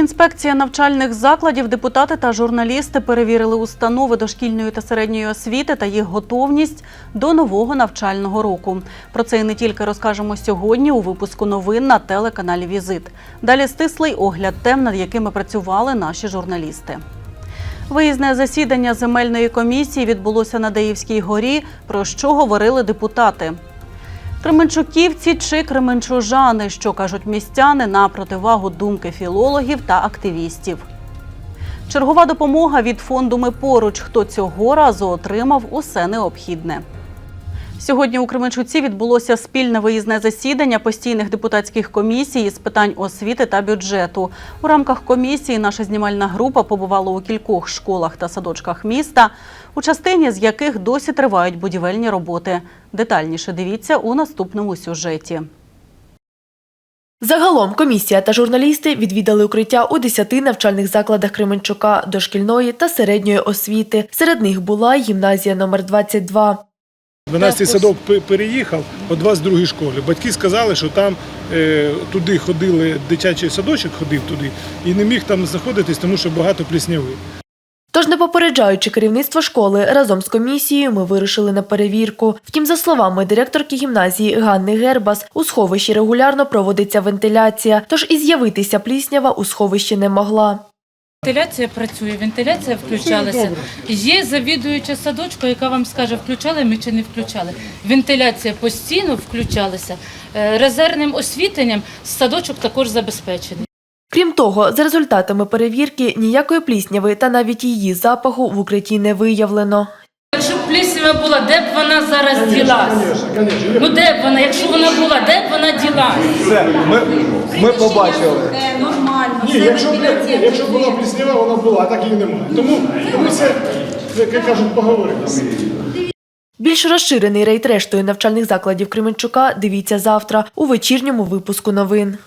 Інспекція навчальних закладів, депутати та журналісти перевірили установи дошкільної та середньої освіти та їх готовність до нового навчального року. Про це і не тільки розкажемо сьогодні у випуску новин на телеканалі Візит. Далі стислий огляд тем, над якими працювали наші журналісти. Виїзне засідання земельної комісії відбулося на Деївській горі, про що говорили депутати. Кременчуківці чи кременчужани, що кажуть містяни на противагу думки філологів та активістів. Чергова допомога від фонду Ми поруч. Хто цього разу отримав усе необхідне. Сьогодні у Кременчуці відбулося спільне виїзне засідання постійних депутатських комісій з питань освіти та бюджету. У рамках комісії наша знімальна група побувала у кількох школах та садочках міста, у частині з яких досі тривають будівельні роботи. Детальніше дивіться у наступному сюжеті. Загалом комісія та журналісти відвідали укриття у 10 навчальних закладах Кременчука дошкільної та середньої освіти. Серед них була гімназія номер 22. 12-й садок пе- переїхав о 22-й школі. Батьки сказали, що там е, туди ходили, дитячий садочок ходив туди і не міг там знаходитись, тому що багато плісняви. Тож, не попереджаючи керівництво школи, разом з комісією ми вирушили на перевірку. Втім, за словами директорки гімназії Ганни Гербас, у сховищі регулярно проводиться вентиляція, тож і з'явитися пліснява у сховищі не могла. Вентиляція працює, вентиляція включалася. Є завідуюча садочка, яка вам скаже, включали ми чи не включали. Вентиляція постійно включалася. Е, Резервним освітленням садочок також забезпечений. Крім того, за результатами перевірки ніякої плісняви та навіть її запаху в укритті не виявлено. Якщо б пліснява була, де б вона зараз ділась? Ну де б вона? Якщо вона була, де б вона ділась? Все, ми, ми побачили. Ні, якщо, б- якщо б була пліснява, вона була, а так її немає. Тому, тому це, як кажуть, поговоримо. Більш розширений рейд рештою навчальних закладів Кременчука дивіться завтра у вечірньому випуску новин.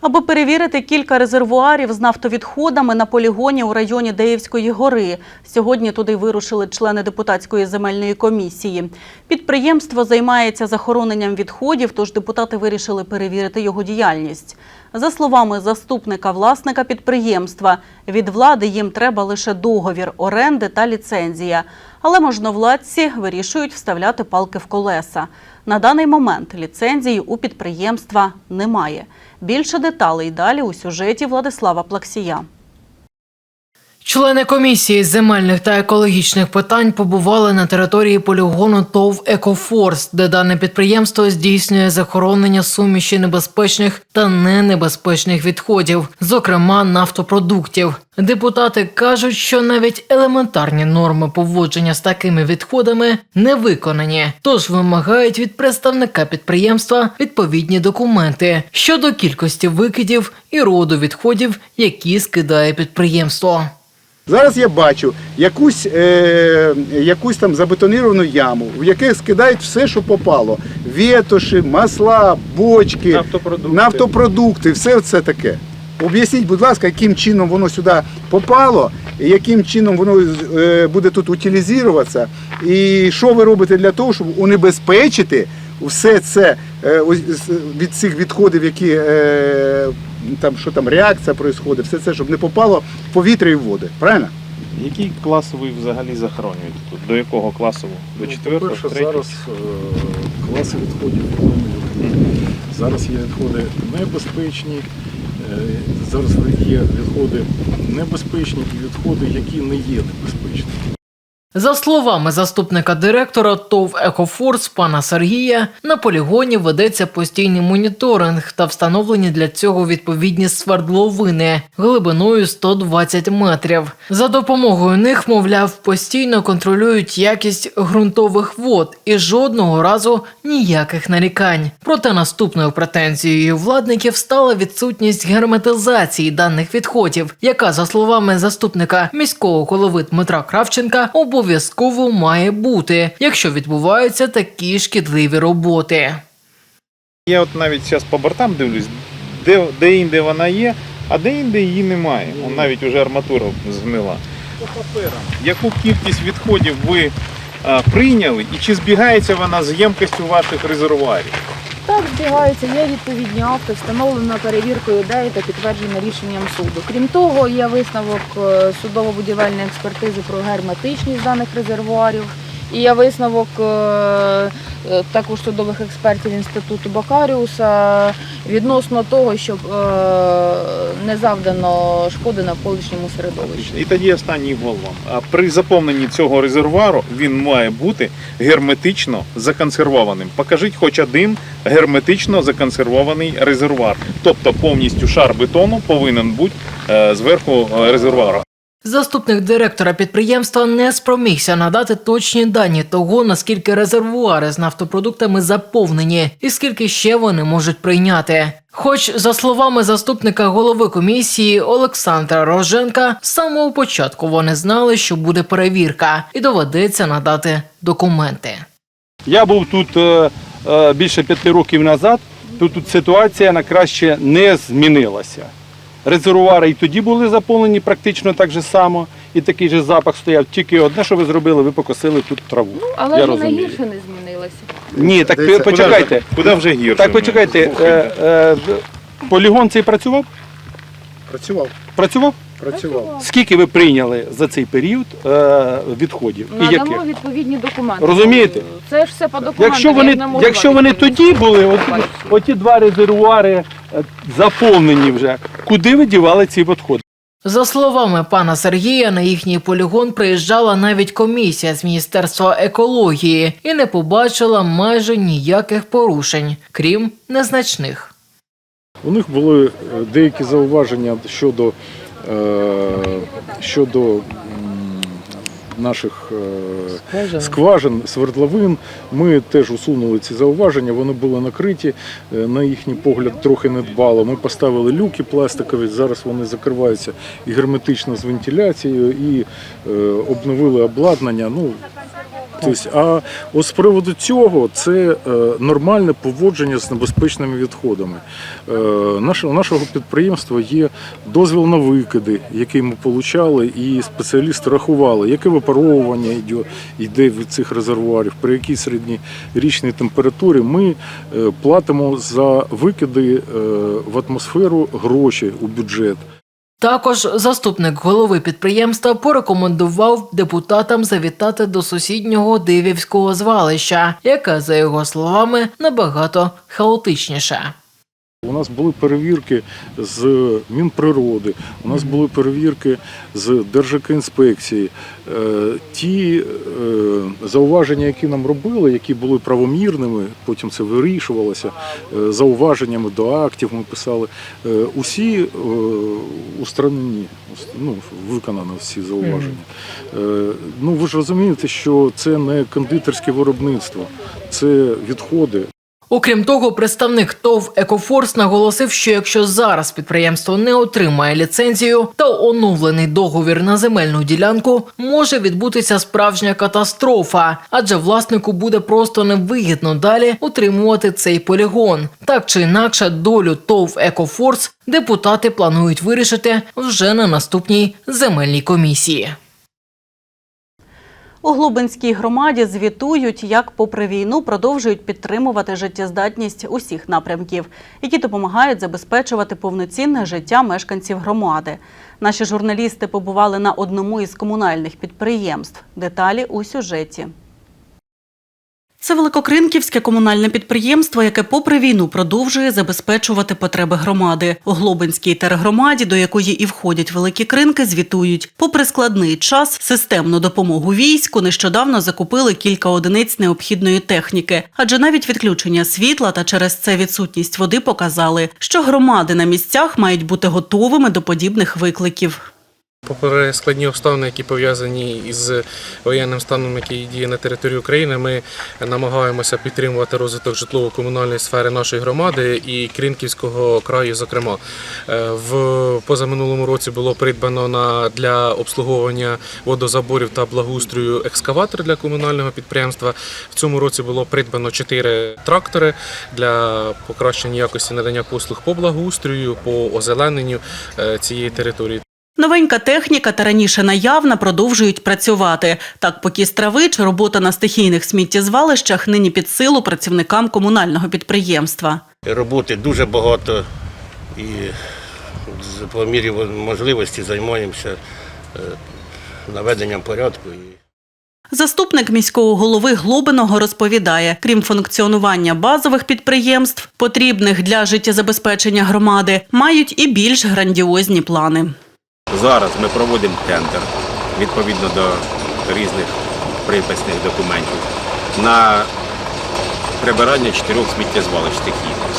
Аби перевірити кілька резервуарів з нафтовідходами на полігоні у районі Деївської гори. Сьогодні туди вирушили члени депутатської земельної комісії. Підприємство займається захороненням відходів, тож депутати вирішили перевірити його діяльність. За словами заступника власника підприємства, від влади їм треба лише договір оренди та ліцензія. Але можновладці вирішують вставляти палки в колеса. На даний момент ліцензії у підприємства немає. Більше деталей далі у сюжеті Владислава Плаксія. Члени комісії з земельних та екологічних питань побували на території полігону ТОВ «Екофорс», де дане підприємство здійснює захоронення суміші небезпечних та ненебезпечних відходів, зокрема нафтопродуктів. Депутати кажуть, що навіть елементарні норми поводження з такими відходами не виконані, тож вимагають від представника підприємства відповідні документи щодо кількості викидів і роду відходів, які скидає підприємство. Зараз я бачу якусь, е, якусь там забетоніровану яму, в яке скидають все, що попало. Вєтоші, масла, бочки, Нафтопродукти. нафтопродукти, все це таке. Об'ясніть, будь ласка, яким чином воно сюди попало, і яким чином воно е, буде тут утилізуватися, і що ви робите для того, щоб унебезпечити все це від цих відходів, які е, там що там реакція відбувається, все це, щоб не попало в повітря і в води. Правильно? Який клас ви взагалі захоронюєте тут? До якого класу? До четвертого, По-перше, зараз е, класи відходів. Зараз є відходи небезпечні, е, зараз є відходи небезпечні і відходи, які не є небезпечними. За словами заступника директора ТОВ «Екофорс» пана Сергія, на полігоні ведеться постійний моніторинг та встановлені для цього відповідні свердловини глибиною 120 метрів. За допомогою них, мовляв, постійно контролюють якість ґрунтових вод і жодного разу ніяких нарікань. Проте наступною претензією владників стала відсутність герметизації даних відходів, яка, за словами заступника міського голови Дмитра Кравченка, обов'язково має бути, якщо відбуваються такі шкідливі роботи. Я от навіть зараз по бортам дивлюсь, де, де інде вона є, а де інде її немає. Вон навіть уже арматура згнила. Яку кількість відходів ви прийняли і чи збігається вона з ємкістю ваших резервуарів? Та Так, збігаються, є відповідні акти, встановлено перевіркою ідеї та підтверджено рішенням суду. Крім того, є висновок е, судово-будівельної експертизи про герметичність даних резервуарів. І є висновок е, е, також судових експертів Інституту Бакаріуса відносно того, щоб не завдано шкоди навколишньому середовищу. І тоді останній вам. А при заповненні цього резервуару він має бути герметично законсервованим. Покажіть хоч один герметично законсервований резервуар. Тобто повністю шар бетону повинен бути е, зверху е, резервуару. Заступник директора підприємства не спромігся надати точні дані того, наскільки резервуари з нафтопродуктами заповнені і скільки ще вони можуть прийняти. Хоч, за словами заступника голови комісії Олександра Роженка, з самого початку вони знали, що буде перевірка, і доведеться надати документи. Я був тут е, е, більше п'яти років назад. Тут, тут ситуація на краще не змінилася. Резервуари і тоді були заповнені практично так же само, і такий же запах стояв. Тільки одне, що ви зробили, ви покосили тут траву. Але Я розумію. найгірше не змінилося. Ні, так Дивіться, почекайте. Куди вже гірше? Так почекайте. Е, е, полігон цей працював? Працював, Працював? працював. Скільки ви прийняли за цей період е, відходів? І Надамо яких? відповідні документи. Розумієте? Це ж все по документам. Якщо я вони, не можу якщо вам вони відповісти. тоді були, от, оті два резервуари заповнені вже, куди ви дівали ці відходи? За словами пана Сергія, на їхній полігон приїжджала навіть комісія з Міністерства екології і не побачила майже ніяких порушень, крім незначних. У них були е, деякі зауваження щодо, е, щодо наших скважин. скважин, свердловин. Ми теж усунули ці зауваження, вони були накриті, е, на їхній погляд трохи недбало. Ми поставили люки пластикові, зараз вони закриваються і герметично з вентиляцією, і е, обновили обладнання. Ну, Тобто, а от з приводу цього це е, нормальне поводження з небезпечними відходами. Е, у нашого підприємства є дозвіл на викиди, який ми отримали, і спеціалісти рахували, яке випаровування йде, від цих резервуарів, при якій середньорічній температурі ми е, платимо за викиди в атмосферу гроші у бюджет. Також заступник голови підприємства порекомендував депутатам завітати до сусіднього дивівського звалища, яке, за його словами, набагато хаотичніше. У нас були перевірки з Мінприроди, у нас були перевірки з Держекоінспекції. Е, Ті е, зауваження, які нам робили, які були правомірними, потім це вирішувалося, е, зауваженнями до актів ми писали, усі устранені, ну, виконано всі зауваження. Ну ви ж розумієте, що це не кондитерське виробництво, це відходи. Окрім того, представник ТОВ Екофорс наголосив, що якщо зараз підприємство не отримає ліцензію та оновлений договір на земельну ділянку, може відбутися справжня катастрофа, адже власнику буде просто невигідно далі утримувати цей полігон. Так чи інакше, долю ТОВ Екофорс депутати планують вирішити вже на наступній земельній комісії. У Глубинській громаді звітують, як попри війну продовжують підтримувати життєздатність усіх напрямків, які допомагають забезпечувати повноцінне життя мешканців громади. Наші журналісти побували на одному із комунальних підприємств. Деталі у сюжеті. Це Великокринківське комунальне підприємство, яке попри війну продовжує забезпечувати потреби громади. У Глобинській тергромаді, до якої і входять великі кринки, звітують. Попри складний час, системну допомогу війську нещодавно закупили кілька одиниць необхідної техніки. Адже навіть відключення світла та через це відсутність води показали, що громади на місцях мають бути готовими до подібних викликів. Попри складні обставини, які пов'язані із воєнним станом, який діє на території України, ми намагаємося підтримувати розвиток житлово-комунальної сфери нашої громади і Крінківського краю. Зокрема, Е, в позаминулому році було придбано на для обслуговування водозаборів та благоустрою екскаватор для комунального підприємства. В цьому році було придбано чотири трактори для покращення якості надання послуг по благоустрою, по озелененню е, цієї території. Новенька техніка та раніше наявна продовжують працювати. Так, покіс трави чи робота на стихійних сміттєзвалищах нині під силу працівникам комунального підприємства. Роботи дуже багато і по мірі можливості займаємося е, наведенням порядку. Заступник міського голови Глобиного розповідає, крім функціонування базових підприємств, потрібних для життєзабезпечення громади, мають і більш грандіозні плани. Зараз ми проводимо тендер відповідно до різних приписних документів на прибирання чотирьох сміттєзвалищ стихійних.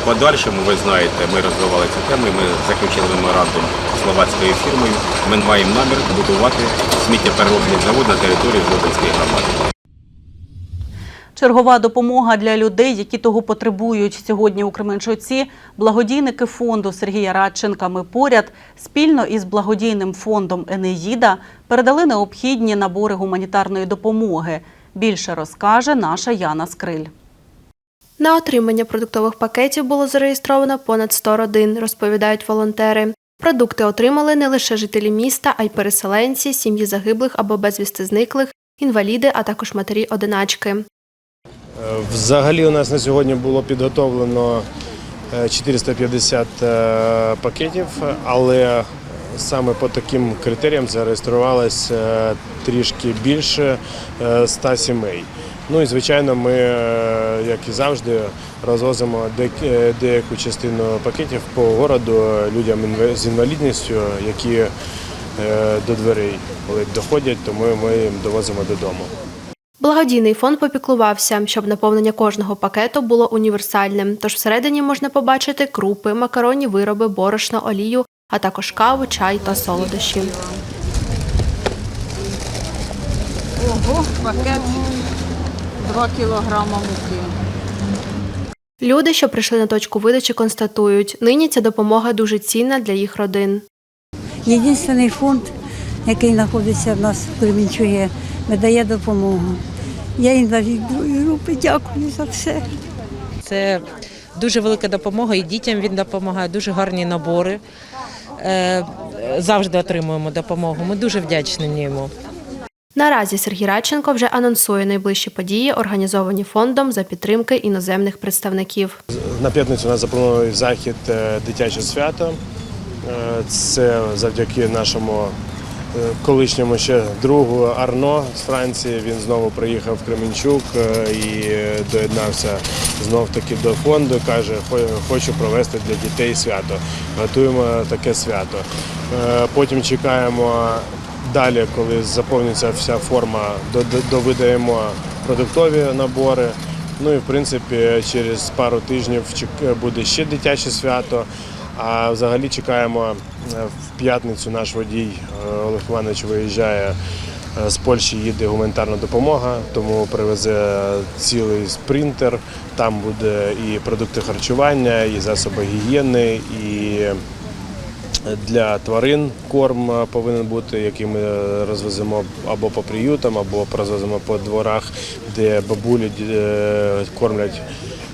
В подальшому, ви знаєте, ми розвивали цю тему, ми заключили меморандум словацькою фірмою. Ми маємо намір будувати сміттєпереробний завод на території Жлобинської громади. Чергова допомога для людей, які того потребують. Сьогодні у Кременчуці благодійники фонду Сергія Радченка «Ми поряд спільно із благодійним фондом Енеїда передали необхідні набори гуманітарної допомоги. Більше розкаже наша Яна Скриль. На отримання продуктових пакетів було зареєстровано понад 100 родин, розповідають волонтери. Продукти отримали не лише жителі міста, а й переселенці, сім'ї загиблих або безвісти зниклих, інваліди, а також матері-одиначки. Взагалі у нас на сьогодні було підготовлено е, 450 е, пакетів, але саме по таким критеріям зареєструвалось е, трішки більше е, 100 сімей. Ну і звичайно, ми, е, як і завжди, розвозимо е, деяку частину пакетів по городу людям з інвалідністю, які е, до дверей доходять, то ми, ми їм довозимо додому. Благодійний фонд попіклувався, щоб наповнення кожного пакету було універсальним. Тож всередині можна побачити крупи, макаронні вироби, борошно, олію, а також каву, чай та солодощі. Ого, пакет 2 кілограма муки. Люди, що прийшли на точку видачі, констатують, нині ця допомога дуже цінна для їх родин. Єдиний фонд, який знаходиться в нас в Кременчугі, видає допомогу. Я інвалід другої групи, дякую за все. Це дуже велика допомога, і дітям він допомагає, дуже гарні набори. Е, Завжди отримуємо допомогу. Ми дуже вдячні йому. Наразі Сергій Радченко вже анонсує найближчі події, організовані фондом за підтримки іноземних представників. На п'ятницю у нас запланований захід е, дитяче свято. Е, Це завдяки нашому колишньому ще другу Арно з Франції. Він знову приїхав в Кременчук е, і е, доєднався знов таки до фонду. Каже, хочу провести для дітей свято. Готуємо таке свято. Е, Потім чекаємо далі, коли заповниться вся форма, до- до- довидаємо продуктові набори. Ну і в принципі через пару тижнів буде ще дитяче свято. А взагалі чекаємо е, в п'ятницю наш водій е, Олег Іванович виїжджає е, з Польщі, їде гуманітарна допомога, тому привезе цілий спринтер. Там буде і продукти харчування, і засоби гігієни, і для тварин корм повинен бути, який ми розвеземо або по приютам, або розвеземо по дворах, де бабулі кормлять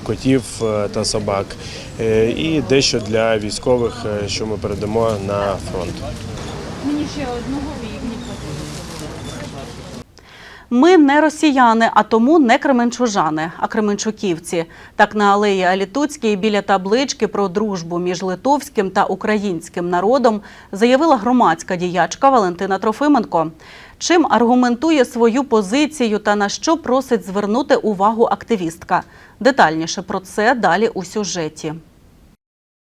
котів е, та собак. Е, І дещо для військових, е, що ми передамо на фронт. Мені ще одного. Ми не росіяни, а тому не кременчужани, а кременчуківці. Так на алеї Алітуцькій біля таблички про дружбу між литовським та українським народом заявила громадська діячка Валентина Трофименко. Чим аргументує свою позицію та на що просить звернути увагу активістка? Детальніше про це далі у сюжеті.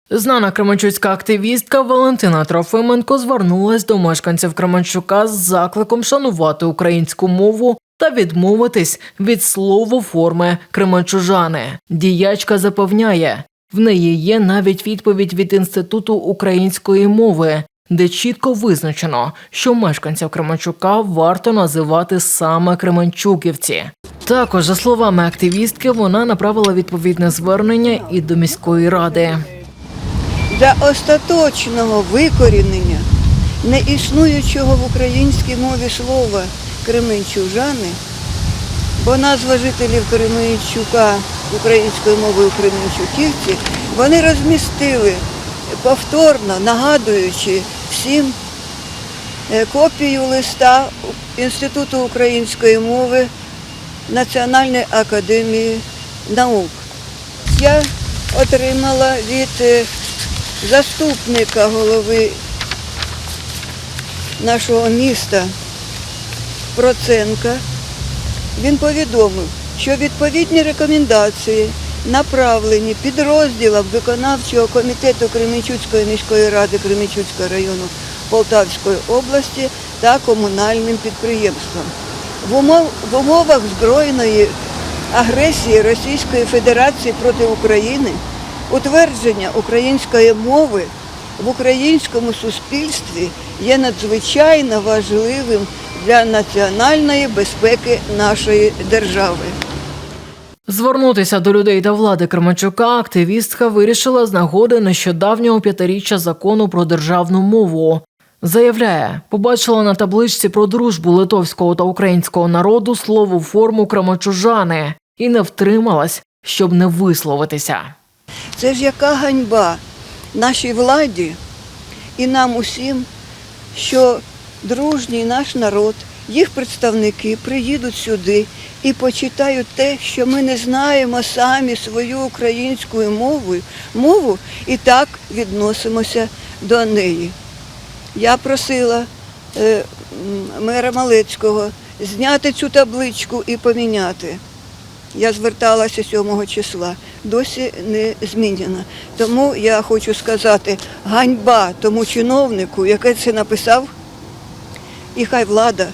Знана кременчуцька активістка Валентина Трофименко звернулась до мешканців Кременчука з закликом шанувати українську мову та відмовитись від словоформи кременчужани. Діячка запевняє, в неї є навіть відповідь від Інституту української мови, де чітко визначено, що мешканців Кременчука варто називати саме Кременчуківці. Також, за словами активістки, вона направила відповідне звернення і до міської ради. Для остаточного викорінення неіснуючого в українській мові слова кременчужани, бо назва жителів Кременчука українською мовою кременчуківці, вони розмістили повторно, нагадуючи всім е, копію листа Інституту української мови Національної академії наук. Я отримала від е, заступника голови нашого міста Проценка. Він повідомив, що відповідні рекомендації направлені підрозділам виконавчого комітету Кременчуцької міської ради Кременчуцького району Полтавської області та комунальним підприємствам. В, умов, в умовах збройної агресії Російської Федерації проти України утвердження української мови в українському суспільстві є надзвичайно важливим для національної безпеки нашої держави. Звернутися до людей та влади Кременчука активістка вирішила з нагоди нещодавнього п'ятиріччя закону про державну мову. Заявляє, побачила на табличці про дружбу литовського та українського народу слово форму крамочужани і не втрималась, щоб не висловитися. Це ж яка ганьба нашій владі і нам усім, що дружній наш народ, їх представники приїдуть сюди і почитають те, що ми не знаємо самі свою українську мову, мову і так відносимося до неї. Я просила е, мера Малецького зняти цю табличку і поміняти. Я зверталася 7 числа, досі не змінена. Тому я хочу сказати, ганьба тому чиновнику, який це написав, і хай влада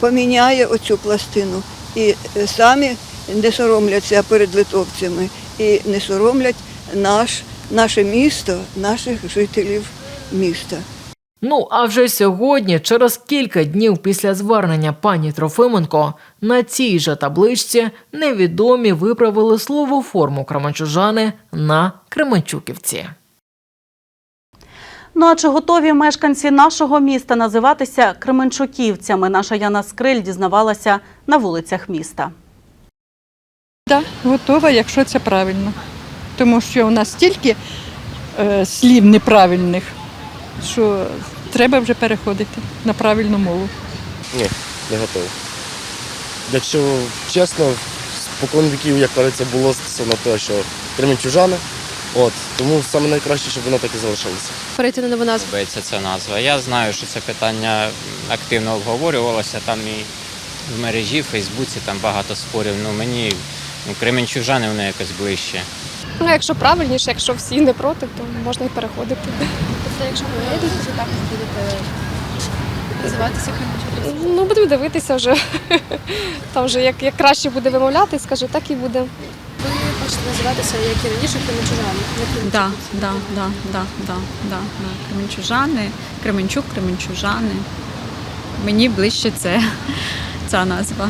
поміняє оцю пластину і е, самі не соромляться перед литовцями і не соромлять наш, наше місто, наших жителів міста. Ну а вже сьогодні, через кілька днів після звернення пані Трофименко, на цій же табличці невідомі виправили слово форму кременчужани на Кременчуківці. Ну а чи готові мешканці нашого міста називатися Кременчуківцями? Наша Яна Скриль дізнавалася на вулицях міста. Так, готова, якщо це правильно. Тому що у нас стільки е, слів неправильних, що треба вже переходити на правильну мову. Ні, не готовий. Якщо чесно, спокон віків, як кажеться, було стосовно того, що кременчужани. От, тому саме найкраще, щоб воно так і залишилося. Перейти на нову назву. Подобається ця назва. Я знаю, що це питання активно обговорювалося. Там і в мережі, в Фейсбуці там багато спорів. Ну мені ну, кременчужани воно якось ближче. Ну, якщо правильніше, якщо всі не проти, то можна і переходити. Тобто, якщо ви вийдете, то так будете називатися Кременчук? Ну, будемо дивитися вже. Там вже як, як краще буде вимовляти, скажу, так і буде. Ви хочете називатися, як і раніше, Кременчужани? да, да, да, да, да, да. Кременчужани, Кременчук, Кременчужани. Мені ближче це ця назва.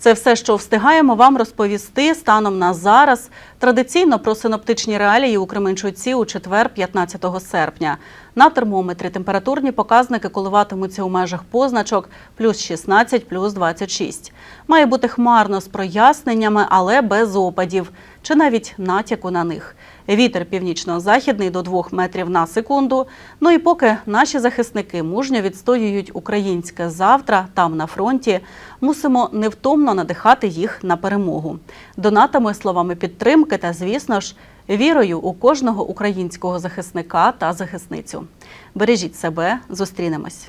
Це все, що встигаємо вам розповісти станом на зараз. Традиційно про синоптичні реалії у Кременчуці у четвер, 15 серпня. На термометрі температурні показники коливатимуться у межах позначок плюс 16, плюс 26. Має бути хмарно з проясненнями, але без опадів чи навіть натяку на них. Вітер північно-західний до 2 метрів на секунду. Ну і поки наші захисники мужньо відстоюють українське завтра там на фронті, мусимо невтомно надихати їх на перемогу. Донатами, словами підтримки та, звісно ж, вірою у кожного українського захисника та захисницю. Бережіть себе, зустрінемось.